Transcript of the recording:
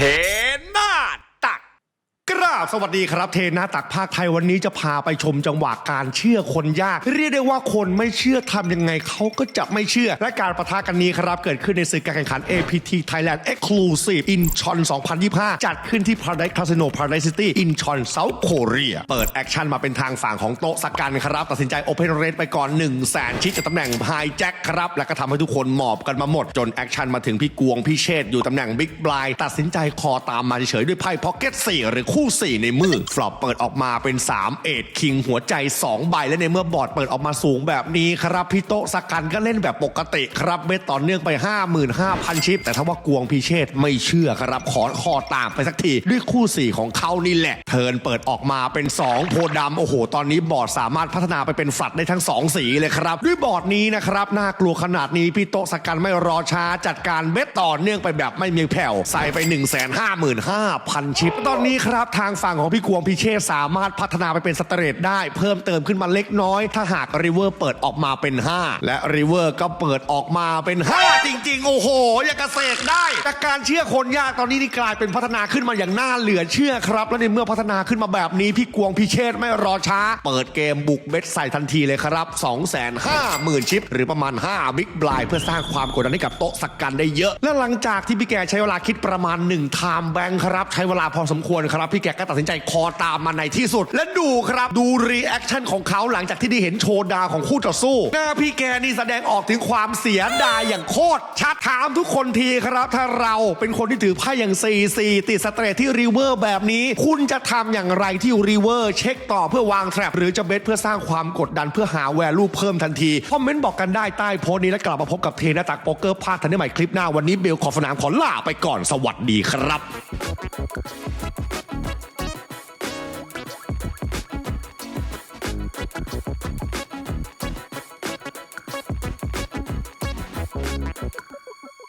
Okay. ราบสวัสดีครับเทหนาตักภาคไทยวันนี้จะพาไปชมจังหวะการเชื่อคนยาก เรียกได้ว่าคนไม่เชื่อทำยังไงเขาก็จะไม่เชื่อ และการประทะกันนี้ครับ เกิดขึ้นในศึกการแข่งขัน APT Thailand Exclusive Incheon 2025 จัดขึ้นที่ Paradise Casino Paradise City Incheon South Korea เปิดแอคชั่นมาเป็นทางฝั่งของโต๊ะสกันครับ ตัดสินใจ Open Race ไปก่อน 1 0 0 0 0แสนชิดจากตำแหน่งไฮแจ็คครับ และก็ทำให้ทุกคนหมอบกันมาหมดจนแอคชั่นมาถึงพี่กวงพี่เชษอยู่ตำแหน่งบิ๊กบลายตัดสินใจคอตามมาเฉยๆด้วยไพ่พ็อกเก็ต4หรือคู่4 ในมือฟลอปเปิดออกมาเป็น 3 เอ็ดคิงหัวใจ 2 ใบ และในเมื่อบอร์ดเปิดออกมาสูงแบบนี้ครับพี่โตสกันก็เล่นแบบปกติครับเบ็ดต่อเนื่องไป 55,000 ชิป แต่ถ้าว่ากวงพีเชษไม่เชื่อครับขอคอตามไปสักทีด้วยคู่ 4 ของเขานี่แหละ เทินเปิดออกมาเป็น 2 โพธิ์ดำโอ้โห ตอนนี้บอร์ดสามารถพัฒนาไปเป็นฝัดได้ทั้ง 2 สีเลยครับ ด้วยบอร์ดนี้นะครับน่ากลัวขนาดนี้พี่โตสกันไม่รอช้าจัดการเบ็ดต่อเนื่องไปแบบไม่มีแผ่วใส่ไป 1 5 5 0 0 0 ชิป ตอนนี้ครับทางฝั่งของพี่กวงพี่เชษสามารถพัฒนาไปเป็นสเตรทได้เพิ่มเติมขึ้นมาเล็กน้อย ถ้าหากริเวอร์เปิดออกมาเป็น 5 และริเวอร์ก็เปิดออกมาเป็น 5 จริง ๆ โอ้โห อย่ากระเสกได้จากการเชื่อคนยากตอนนี้นี่กลายเป็นพัฒนาขึ้นมาอย่างน่าเหลือเชื่อครับ และในเมื่อพัฒนาขึ้นมาแบบนี้พี่กวงพี่เชษไม่รอช้า เปิดเกมบุกเบ็ดใส่ทันทีเลยครับ 250,000 ชิป หรือประมาณ 5 บิ๊กบลายเพื่อสร้างความกดดันให้กับโต๊ะสักกันได้เยอะ และหลังจากที่พี่แกใช้เวลาคิดประมาณ1ไทม์แบงค์ครับใช้เวลาพอสมควรครับพี่แกก็ตัดสินใจคอตามมาในที่สุด และดูครับดูรีแอคชั่นของเขาหลังจากที่ได้เห็นโชว์ดาวของคู่ต่อสู้ หน้าพี่แกนี่แสดงออกถึงความเสียดายอย่างโคตรชัดถามทุกคนทีครับ ถ้าเราเป็นคนที่ถือไพ่อย่าง 4 4 ติดสเตรทที่รีเวอร์แบบนี้ คุณจะทำอย่างไรที่รีเวอร์เช็คต่อเพื่อวางแทร็บหรือจะเบสเพื่อสร้างความกดดันเพื่อหาแวลูเพิ่มทันทีคอมเมนต์บอกกันได้ใต้โพสต์นี้และกลับมาพบกับเทนตักโป๊กเกอร์ภาคทันได้ใหม่คลิปหน้าวันนี้เบลขอสนามขอลาไปก่อนสวัสดีครับ